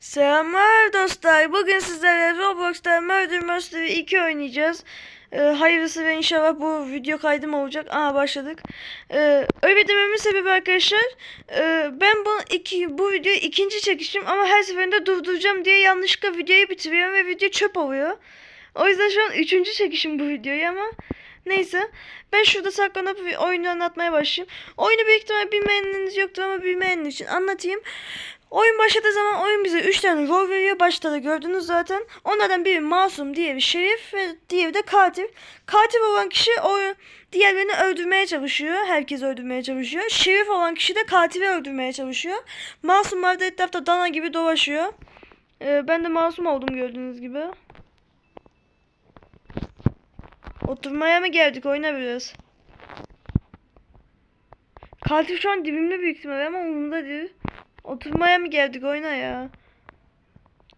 Selamlar dostlar. Bugün sizlerle Roblox'ta Murder Mystery 2 oynayacağız. Ee, hayırlısı ve inşallah bu video kaydım olacak. Aa başladık. Ee, öyle dememin sebebi arkadaşlar. e, ben bu iki bu videoyu ikinci çekişim ama her seferinde durduracağım diye yanlışlıkla videoyu bitiriyorum ve video çöp oluyor. O yüzden şu an üçüncü çekişim bu videoyu ama neyse. Ben şurada saklanıp oyunu anlatmaya başlayayım. Oyunu büyük ihtimalle bilmeyeniniz yoktur ama bilmeyenler için anlatayım. Oyun başladığı zaman oyun bize 3 tane rol veriyor. Başta da gördünüz zaten. Onlardan biri masum, diğeri şerif ve diğeri de katil. Katil olan kişi oyun diğerlerini öldürmeye çalışıyor. Herkes öldürmeye çalışıyor. Şerif olan kişi de katili öldürmeye çalışıyor. Masumlar da etrafta dana gibi dolaşıyor. Ee, ben de masum oldum gördüğünüz gibi. Oturmaya mı geldik? Oyna biraz. Şu an dibimde büyük ihtimalle ama umurumda değil. Oturmaya mı geldik oyna ya.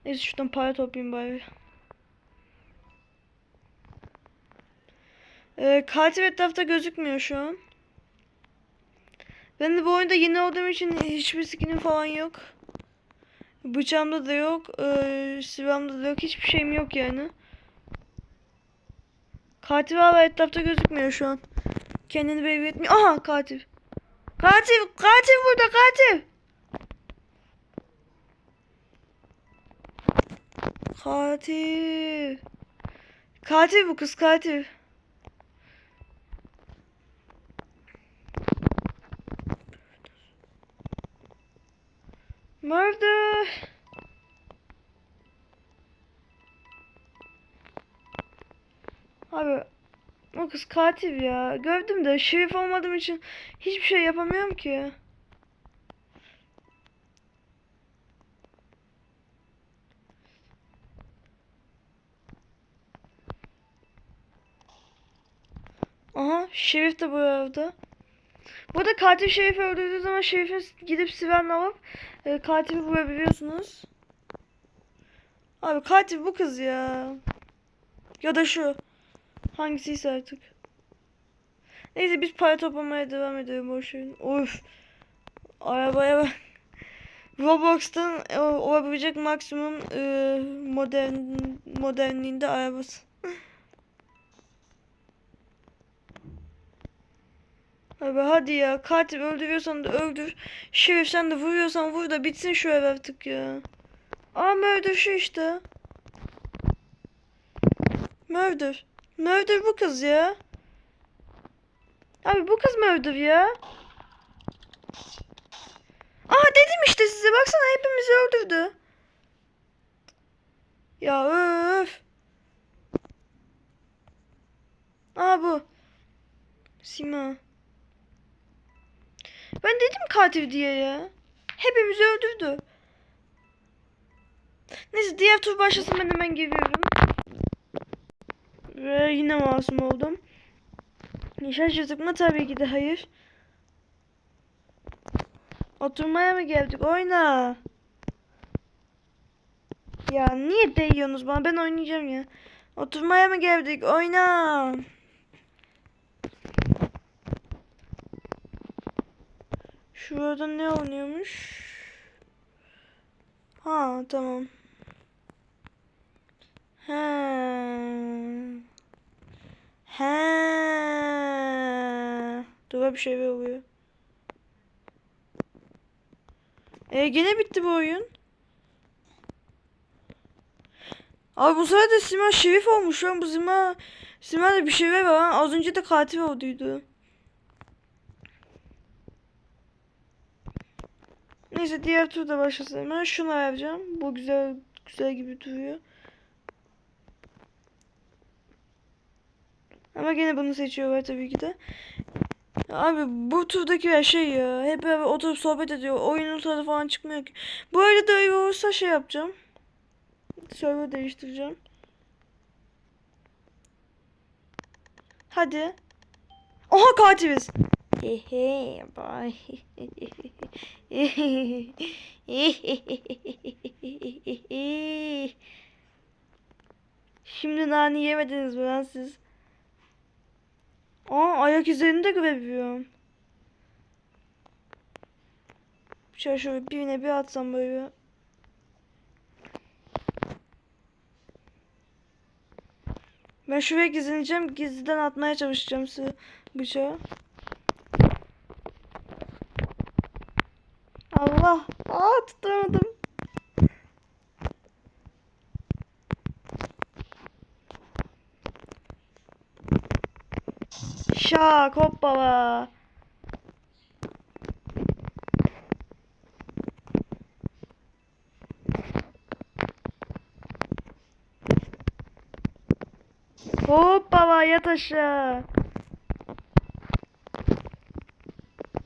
Neyse şuradan para toplayayım bari. Ee, katil etrafta gözükmüyor şu an. Ben de bu oyunda yeni olduğum için hiçbir skinim falan yok. Bıçağımda da yok. Ee, silahımda da yok. Hiçbir şeyim yok yani. Katil hala etrafta gözükmüyor şu an. Kendini belli etmiyor. Aha katil. Katil! Katil burada katil! Katil. Katil bu kız katil. Murder. Abi o kız katil ya. Gördüm de şerif olmadığım için hiçbir şey yapamıyorum ki. Aha Şerif de bu evde. Burada katil Şerif'i öldürdüğü zaman Şerif'in gidip sirenle alıp e, katili vurabiliyorsunuz. Abi katil bu kız ya. Ya da şu. Hangisiyse artık. Neyse biz para toplamaya devam edelim boşverin. Of. Arabaya bak. Roblox'tan e, olabilecek maksimum e, modern modernliğinde arabası. Abi hadi ya katil öldürüyorsan da öldür. Şerif sen de vuruyorsan vur da bitsin şu ev artık ya. Aa murder şu işte. Murder. Murder bu kız ya. Abi bu kız murder ya. Aa dedim işte size baksana hepimizi öldürdü. Ya öf. Aa bu. Sima. Ben dedim katil diye ya. Hepimizi öldürdü. Neyse diğer tur başlasın ben hemen geliyorum. Ve yine masum oldum. Şaşırdık mı? Tabii ki de hayır. Oturmaya mı geldik? Oyna. Ya niye değiyorsunuz bana? Ben oynayacağım ya. Oturmaya mı geldik? Oyna. Şurada ne oynuyormuş? Ha tamam. He. He. Dur bir şey oluyor. E gene bitti bu oyun. Abi bu sefer de Sima şerif olmuş lan. Bu Sima Sima'da bir şey var lan. Az önce de katil olduydu. Neyse diğer turda başlasın hemen. Şunu yapacağım. Bu güzel güzel gibi duruyor. Ama gene bunu seçiyorlar tabii ki de. Abi bu turdaki her şey ya. Hep beraber oturup sohbet ediyor. Oyunun tadı falan çıkmıyor ki. Bu arada da öyle olursa şey yapacağım. Server değiştireceğim. Hadi. Oha katiliz. Hehe bye. Şimdi nane yemediniz mi lan siz? Aa ayak izlerini de görebiliyorum. Şöyle şöyle birine bir atsam böyle. Ben şuraya gizleneceğim. Gizliden atmaya çalışacağım size bıçağı. Şak hoppala. Hoppala yat aşağı.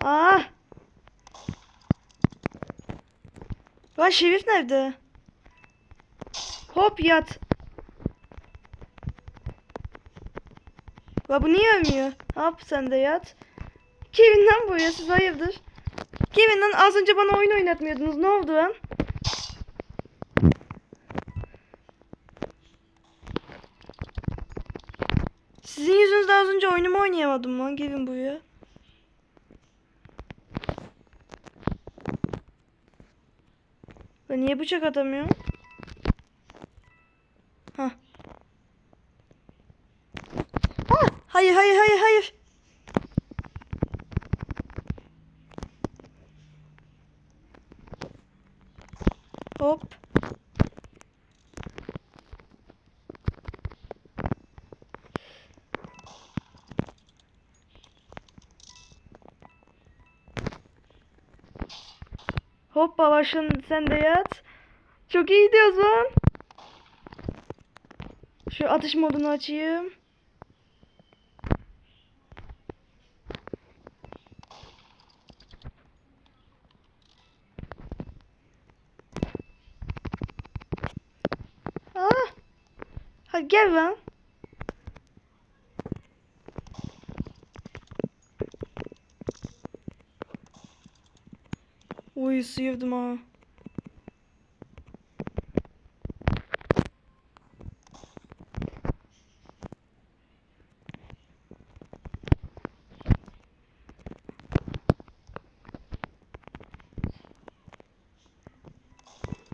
Ah. Lan Şerif nerede? Hop yat. La bu niye ölmüyor? Hop sen de yat. Kevin'den buraya siz hayırdır? Kevin'den az önce bana oyun oynatmıyordunuz. Ne oldu lan? Sizin yüzünüzden az önce oyunumu oynayamadım lan. Gelin buraya. Ben niye bıçak atamıyorum? Hah. Ah, hayır hayır hayır hayır. Hop. Hoppa başın sen de yat. Çok iyi gidiyoruz. Şu atış modunu açayım. Ah. Hadi gel lan. Uy sıyırdım ha.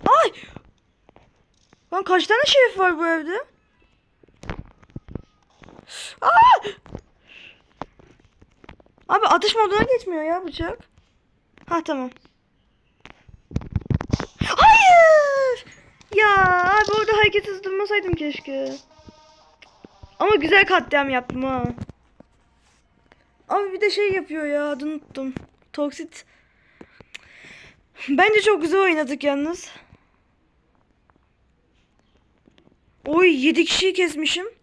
Ay! Lan kaç tane şerif var bu evde? Aa! Abi atış moduna geçmiyor ya bıçak. Ha tamam. Hayır! Ya abi orada hareketsiz durmasaydım keşke. Ama güzel katliam yaptım ha. Abi bir de şey yapıyor ya adını unuttum. Toksit. Bence çok güzel oynadık yalnız. Oy 7 kişiyi kesmişim.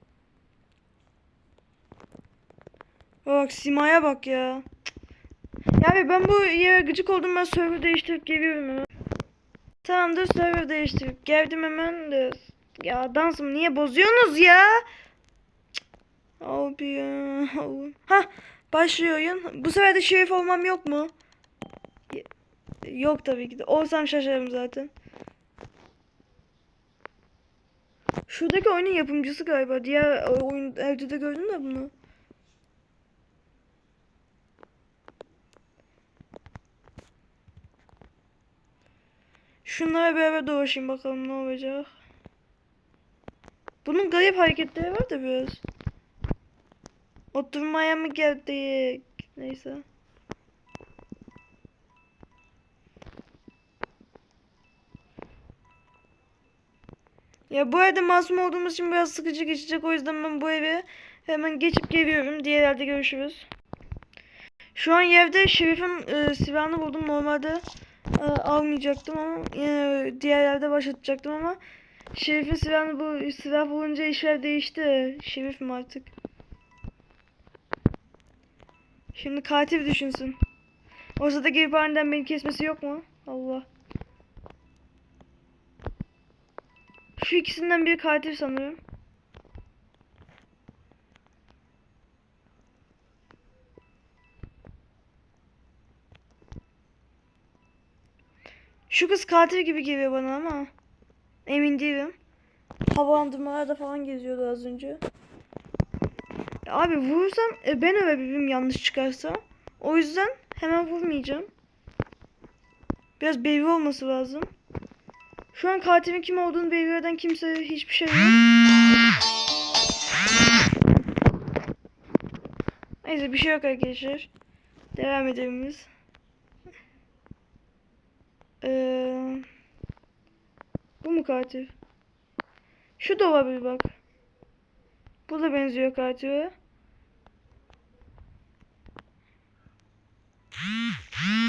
Bak Sima'ya bak ya. Ya abi ben bu yere gıcık oldum ben server değiştirip geliyorum hemen. Tamamdır server değiştirip geldim hemen de. Ya dansım niye bozuyorsunuz ya? Abi ya. Ha başlıyor oyun. Bu sefer de şerif olmam yok mu? Yok tabii ki de. Olsam şaşarım zaten. Şuradaki oyunun yapımcısı galiba. Diğer oyun evde de gördün de bunu. Şunlara beraber dolaşayım bakalım ne olacak. Bunun garip hareketleri var da biraz. Oturmaya mı geldik? Neyse. Ya bu evde masum olduğumuz için biraz sıkıcı geçecek. O yüzden ben bu eve hemen geçip geliyorum. Diğer yerde görüşürüz. Şu an yerde Şerif'in e, silahını buldum. Normalde e, almayacaktım ama yine diğer yerde başlatacaktım ama Şerif'in silahını bu silah bulunca işler değişti. Şerif mi artık? Şimdi katil düşünsün. Ortada gelip aniden beni kesmesi yok mu? Allah. Şu ikisinden biri katil sanırım. Şu kız katil gibi geliyor bana ama. Emin değilim. Havalandırmalarda falan geziyordu az önce. Abi vurursam e, ben ölebilirim yanlış çıkarsa. O yüzden hemen vurmayacağım. Biraz belli olması lazım. Şu an katilin kim olduğunu belli eden kimse hiçbir şey yok. Neyse bir şey yok arkadaşlar. Devam edelim biz. Ee, bu mu katil? Şu da olabilir bak. Bu da benziyor katile.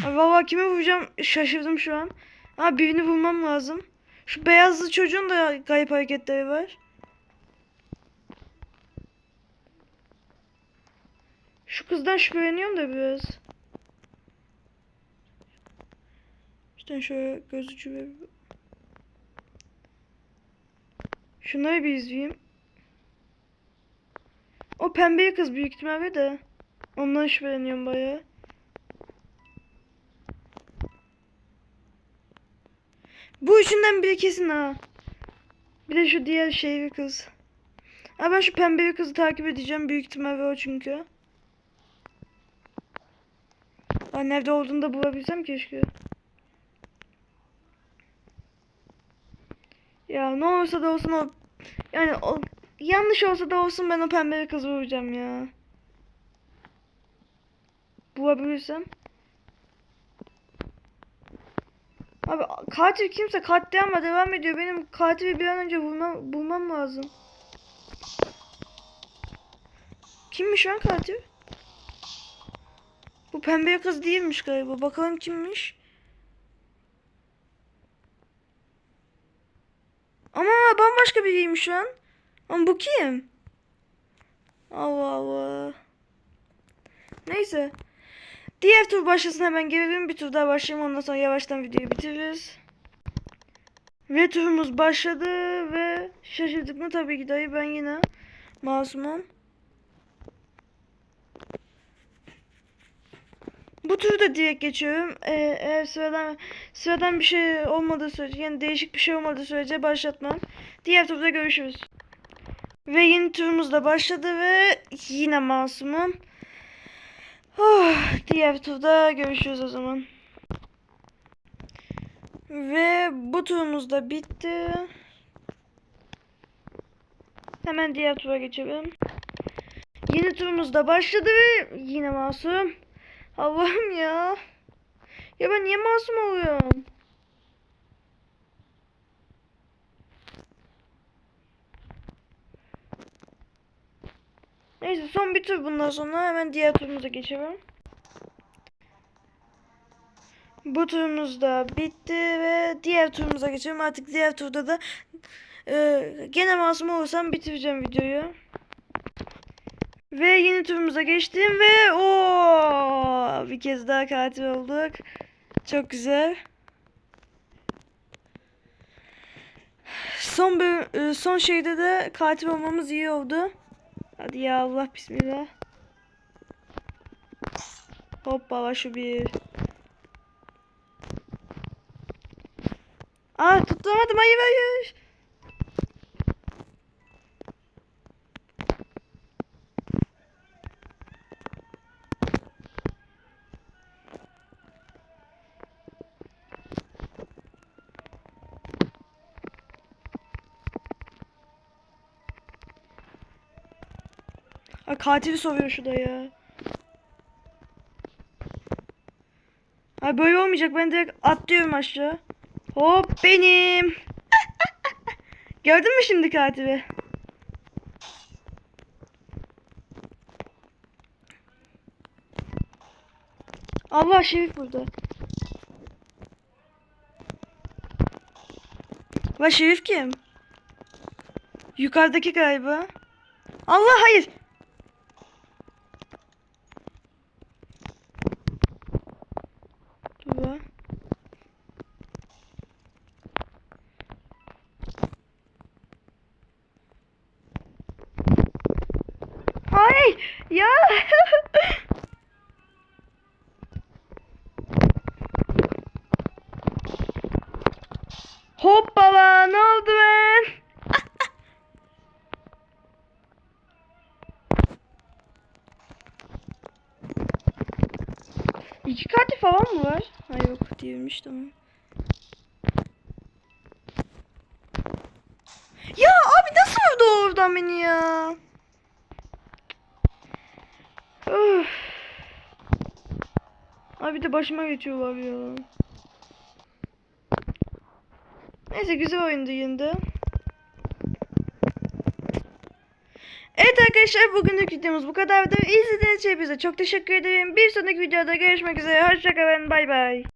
Ay Vallahi kimi vuracağım şaşırdım şu an. Ha birini vurmam lazım. Şu beyazlı çocuğun da garip hareketleri var. Şu kızdan şüpheleniyorum da biraz. İşte şöyle göz ucu ve... Şunları bir izleyeyim. O pembeli kız büyük ihtimalle de. Ondan şüpheleniyorum bayağı. Bu üçünden biri kesin ha. Bir de şu diğer şeyli kız. Ha ben şu pembeli kızı takip edeceğim. Büyük ihtimalle o çünkü. Ben nerede olduğunu da bulabilsem keşke. Ya ne olursa da olsun o yani o yanlış olsa da olsun ben o pembeli kızı vuracağım ya. Bulabilirsem. Abi katil kimse katliama devam ediyor. Benim katili bir an önce bulmam, bulmam lazım. Kimmiş lan katil? Bu pembe kız değilmiş galiba. Bakalım kimmiş? Ama bambaşka biriymiş lan. Ama bu kim? Allah Allah. Neyse. Diğer tur başlasın hemen gelelim. Bir tur daha başlayalım. Ondan sonra yavaştan videoyu bitiririz. Ve turumuz başladı ve şaşırdık mı tabii ki dayı ben yine masumum. Bu turu da direkt geçiyorum. Ee, eğer sıradan sıradan bir şey olmadığı sürece yani değişik bir şey olmadığı sürece başlatmam. Diğer turda görüşürüz. Ve yeni turumuz da başladı ve yine masumum. Oh, diğer turda görüşürüz o zaman. Ve bu turumuz da bitti. Hemen diğer tura geçelim. Yeni turumuz da başladı ve yine masum. Allah'ım ya. Ya ben niye masum oluyorum? Neyse son bir tur bundan sonra hemen diğer turumuza geçelim. Bu turumuz da bitti ve diğer turumuza geçelim. Artık diğer turda da e, gene masum olursam bitireceğim videoyu. Ve yeni turumuza geçtim ve o bir kez daha katil olduk. Çok güzel. Son bölüm, e, son şeyde de katil olmamız iyi oldu. Hadi ya Allah bismillah. Hoppa şu bir. Aa tutamadım hayır hayır. Katili soruyor şurada ya. Ay böyle olmayacak ben direkt atlıyorum aşağı. Hop benim. Gördün mü şimdi katili? Allah Şerif burada. La Şerif kim? Yukarıdaki galiba. Allah hayır. Dur la. Ay ya. Hoppala ne oldu ben? İki katil falan mı var? Ha yok değilmiş tamam. Ya abi nasıl vurdu oradan beni ya? Öf. Abi de başıma geçiyorlar ya. Neyse güzel oyundu yine Evet arkadaşlar bugünlük videomuz bu kadardı. İzlediğiniz için hepinize çok teşekkür ederim. Bir sonraki videoda görüşmek üzere. Hoşçakalın. Bay bay.